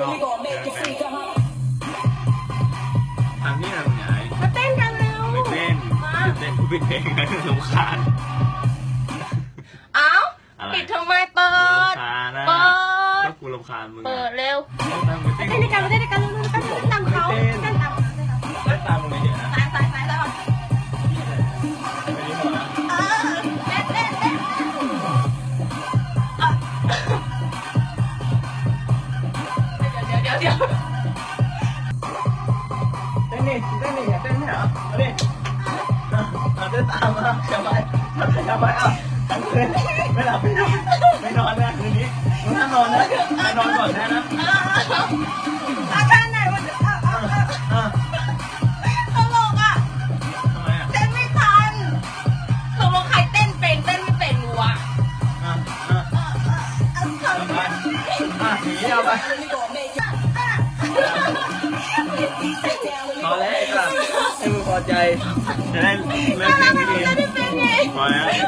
ดอกทำนี่นะคุายมาเต้นกันแล้วม่เต้นม่เต้นกูเป็นเลงนะสงสารเอ้าปิดทำไมเปิดเปิด ก็กูรำคาญมึงเปิดเร็วเต้นาด้วยกันาเต้นด้วยกัน ดี๋ยวเดี๋ยวเดี๋ยวเต้นนี่เต้นนี่อย่าเต้นไม่เหรอเอาดิเอาเอาเต้นตามมาอย่าไปอย่าไปอะทั้งคืนไม่หลับไม่นอนไม่นอนนะคืนนี้มึงห้ามนอนนะไปนอนก่อนนะนะอาการไหนมันเอาเอาเอาอะตลกอะทำไมอะเต้นไม่ทันตกลงใครเต้นเป็นเต้นไม่เป็นวะอะอะเอาทำเอาไมไปอะหนีเอาไป พอแล้วไอ้สัสให้มึงพอใจจะได้เลิกเต้นไม่ดีไม่ได้เป็นไงพอแล้วเลิกเต้น